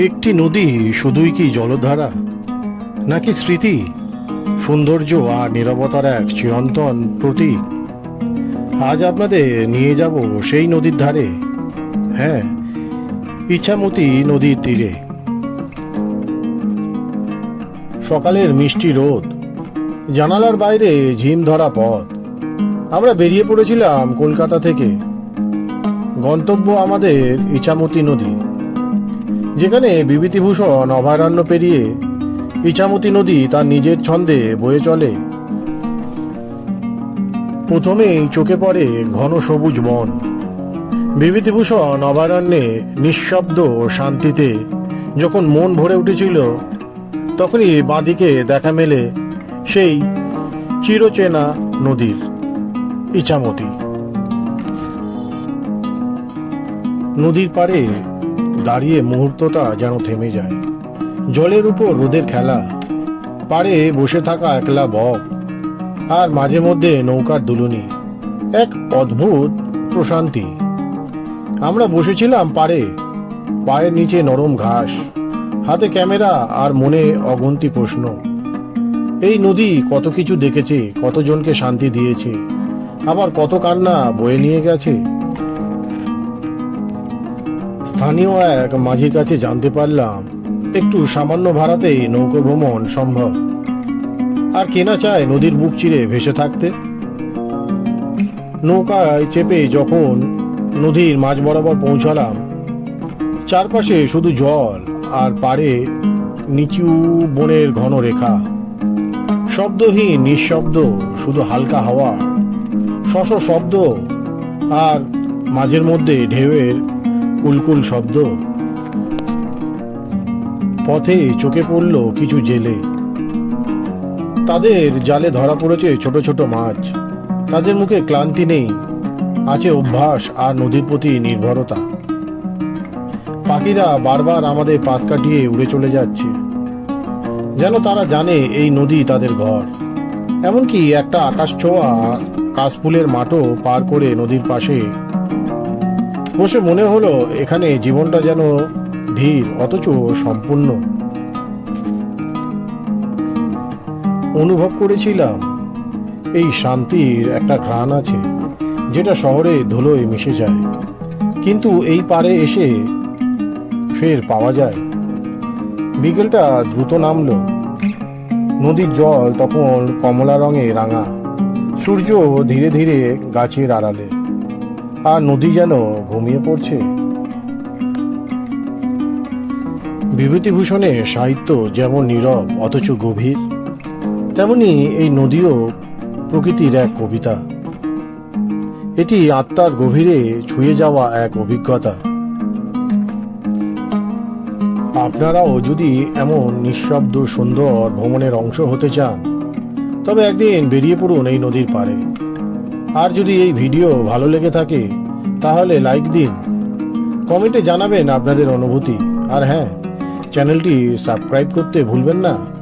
একটি নদী শুধুই কি জলধারা? নাকি স্মৃতি, সৌন্দর্য আর নিরবতার এক চিরন্তন প্রতীক? আজ আপনাদের নিয়ে যাব সেই নদীর ধারে। হ্যাঁ ইচ্ছামতি নদীর তীরে। সকালের মিষ্টি রোদ, জানালার বাইরে ঝিম ধরা পথ। আমরা বেরিয়ে পড়েছিলাম কলকাতা থেকে। গন্তব্য আমাদের ইছামতি নদী। যেখানে বিভূতিভূষণ অভয়ারণ্য পেরিয়ে ইছামতি নদী তার নিজের ছন্দে বয়ে চলে। প্রথমেই চোখে পড়ে ঘন সবুজ বন। বিভূতিভূষণ অভয়ারণ্যে নিঃশব্দ শান্তিতে যখন মন ভরে উঠেছিল, তখনই বাঁদিকে দেখা মেলে সেই চিরচেনা নদীর, ইছামতি। নদীর পাড়ে দাঁড়িয়ে মুহূর্তটা যেন থেমে যায়। জলের উপর রোদের খেলা, পাড়ে বসে থাকা একলা বক আর মাঝে মধ্যে নৌকার দুলুনি। এক অদ্ভুত প্রশান্তি। আমরা বসেছিলাম পাড়ে, পায়ের নিচে নরম ঘাস, হাতে ক্যামেরা আর মনে অগন্তি প্রশ্ন। এই নদী কত কিছু দেখেছে, কতজনকে শান্তি দিয়েছে, আবার কত কান্না বয়ে নিয়ে গেছে? স্থানীয় এক মাঝির কাছে জানতে পারলাম, একটু সামান্য ভাড়াতেই নৌকো ভ্রমণ সম্ভব। আর কেনা চায় নদীর বুক চিরে ভেসে থাকতে? নৌকায় চেপে যখন নদীর মাঝ বরাবর পৌঁছালাম, চারপাশে শুধু জল আর পাড়ে নিচু বনের ঘন রেখা। শব্দহীন নিঃশব্দ, শুধু হালকা হাওয়া, শশ শব্দ আর মাঝের মধ্যে ঢেউয়ের কুলকুল শব্দ? পথে চোখে পড়ল কিছু জেলে। তাদের জালে ধরা পড়েছে ছোট ছোট মাছ। তাদের মুখে ক্লান্তি নেই। আছে অভ্যাস আর নদীর প্রতি নির্ভরতা। পাখিরা বারবার আমাদের পাশ কাটিয়ে উড়ে চলে যাচ্ছে। যেন তারা জানে এই নদী তাদের ঘর। এমনকি একটা আকাশ ছোঁয়া কাশফুলের মাঠও পার করে নদীর পাশে বসে মনে হলো এখানে জীবনটা যেন ধীর, অথচ সম্পূর্ণ। অনুভব করেছিলাম, এই শান্তির একটা ঘ্রাণ আছে, যেটা শহরে ধুলোয় মিশে যায়। কিন্তু এই পারে এসে ফের পাওয়া যায়। বিকেলটা দ্রুত নামলো। নদীর জল তখন কমলা রঙে রাঙা। সূর্য ধীরে ধীরে গাছের আড়ালে। আর নদী যেন ঘুমিয়ে পড়ছে। বিভূতিভূষণের সাহিত্য যেমন নীরব, অথচ গভীর, তেমনি এই নদীও প্রকৃতির এক কবিতা। এটি আত্মার গভীরে ছুঁয়ে যাওয়া এক অভিজ্ঞতা। আপনারাও যদি এমন নিঃশব্দ সুন্দর ভ্রমণের অংশ হতে চান, তবে একদিন বেরিয়ে পড়ুন এই নদীর পাড়ে। আর যদি এই ভিডিও ভালো লেগে থাকে, তাহলে লাইক দিন। কমেন্টে জানাবেন আপনাদের অনুভূতি। আর হ্যাঁ চ্যানেলটি সাবস্ক্রাইব করতে ভুলবেন না।